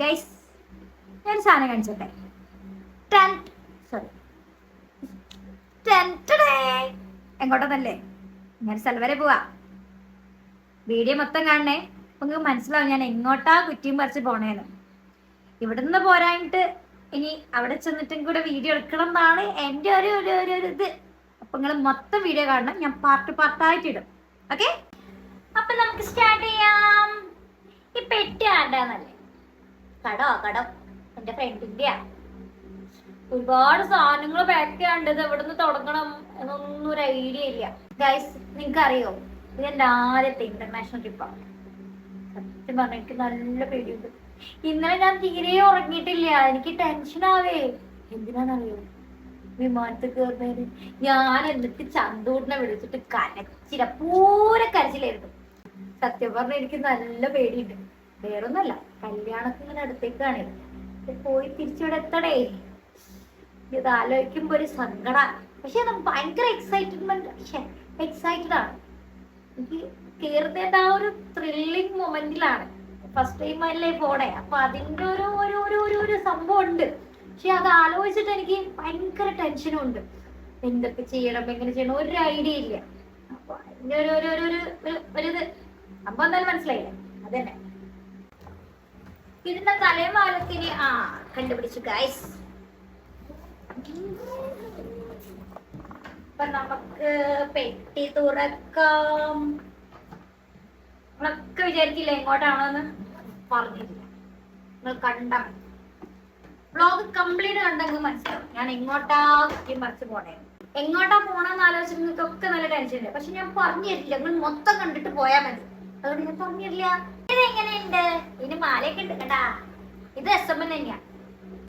Guys ഞാൻ സാധനം കാണിച്ചോട്ടെ. ടെൻ സോറി എങ്ങോട്ടെന്നല്ലേ? ഞാൻ സ്ഥലം വരെ പോവാ. വീഡിയോ മൊത്തം കാണണേ. അപ്പൊ നിങ്ങൾക്ക് മനസ്സിലാവും ഞാൻ എങ്ങോട്ടാ കുറ്റിയും പറിച്ച് പോണേന്ന്. ഇവിടെ നിന്ന് പോരാഞ്ഞിട്ട് ഇനി അവിടെ ചെന്നിട്ടും കൂടെ വീഡിയോ എടുക്കണം എന്നാണ് എന്റെ ഒരു ഒരു ഒരു ഒരു ഇത്. അപ്പൊ നിങ്ങൾ മൊത്തം വീഡിയോ കാണണം. ഞാൻ പാർട്ട് പാർട്ടായിട്ട് ഇടും. ഓക്കെ അപ്പൊ നമുക്ക് സ്റ്റാർട്ട് ചെയ്യാം. കടോ കടോ. എന്റെ ഫ്രണ്ടിന്റെയാ ഒരുപാട് സാധനങ്ങൾ പാക്ക് ചെയ്യാണ്ടത് എവിടെ നിന്ന് തുടങ്ങണം എന്നൊന്നും ഒരു ഐഡിയ ഇല്ല. ഗൈസ് നിങ്ങൾക്ക് അറിയോ ഇത് എന്റെ ആദ്യത്തെ ഇന്റർനാഷണൽ ട്രിപ്പാണ് സത്യം പറഞ്ഞ എനിക്ക് നല്ല പേടിയുണ്ട്. ഇന്നലെ ഞാൻ തീരെ ഉറങ്ങിയിട്ടില്ല. എനിക്ക് ടെൻഷൻ ആവേ. എന്തിനാണെന്നറിയോ? വിമാനത്തിൽ കയറുന്നതിന് ഞാൻ എന്നിട്ട് ചന്തൂടിനെ വിളിച്ചിട്ട് കരച്ചില. പൂരെ കരച്ചിലായിരുന്നു. സത്യം പറഞ്ഞ എനിക്ക് നല്ല പേടിയുണ്ട്. വേറൊന്നല്ല കല്യാണത്തിന് ഇങ്ങനെ അടുത്തേക്കാണ്. പോയി തിരിച്ചവിടെ എത്തടേ ഇത് ആലോചിക്കുമ്പോ ഒരു സങ്കട. പക്ഷെ അത് ഭയങ്കര എക്സൈറ്റ്മെന്റ് എക്സൈറ്റഡ് ആണ്. എനിക്ക് കേറുന്നതിന്റെ ആ ഒരു ത്രില്ലിങ് മൊമെന്റിലാണ് ഫസ്റ്റ് ടൈം അല്ലേ പോണേ. അപ്പൊ അതിന്റെ ഒരു ഒരു ഒരു ഒരു ഒരു സംഭവം ഉണ്ട്. പക്ഷെ അത് ആലോചിച്ചിട്ട് എനിക്ക് ഭയങ്കര ടെൻഷനും ഉണ്ട്. എന്തൊക്കെ ചെയ്യണം എങ്ങനെ ചെയ്യണം ഒരു ഐഡിയ ഇല്ല. അപ്പൊ അതിന്റെ ഒരു ഒരു ഒരു ഒരു- ഒരു ഇത്. അപ്പൊ എന്തായാലും മനസ്സിലായില്ലേ? അതന്നെ. ഇതിന്റെ തലമാലത്തിന് ആ കണ്ടുപിടിച്ചു ഗൈസ് അപ്പൊ നമുക്ക് പെട്ടി തുറക്കാം. നമ്മളൊക്കെ വിചാരിക്കില്ല എങ്ങോട്ടാണോന്ന്? പറഞ്ഞില്ല നിങ്ങൾ കണ്ട വ്ലോഗ് കംപ്ലീറ്റ് കണ്ടെങ്കിൽ മനസ്സിലാവും. ഞാൻ എങ്ങോട്ടാ കുറ്റിയും മറിച്ച് പോണേ? എങ്ങോട്ടാ പോണെന്ന് ആലോചിച്ച് നിങ്ങൾക്കൊക്കെ നല്ല ടെൻഷൻ ഉണ്ട് പക്ഷെ ഞാൻ പറഞ്ഞു തരില്ല നിങ്ങൾ മൊത്തം കണ്ടിട്ട് പോയാൽ മതി. അതുകൊണ്ട് ഞാൻ പറഞ്ഞു തരില്ല എങ്ങനെയുണ്ട്? ഇതിന് മാലയൊക്കെ ഉണ്ട് കേട്ടാ. ഇത് എൻ തന്നെയാ.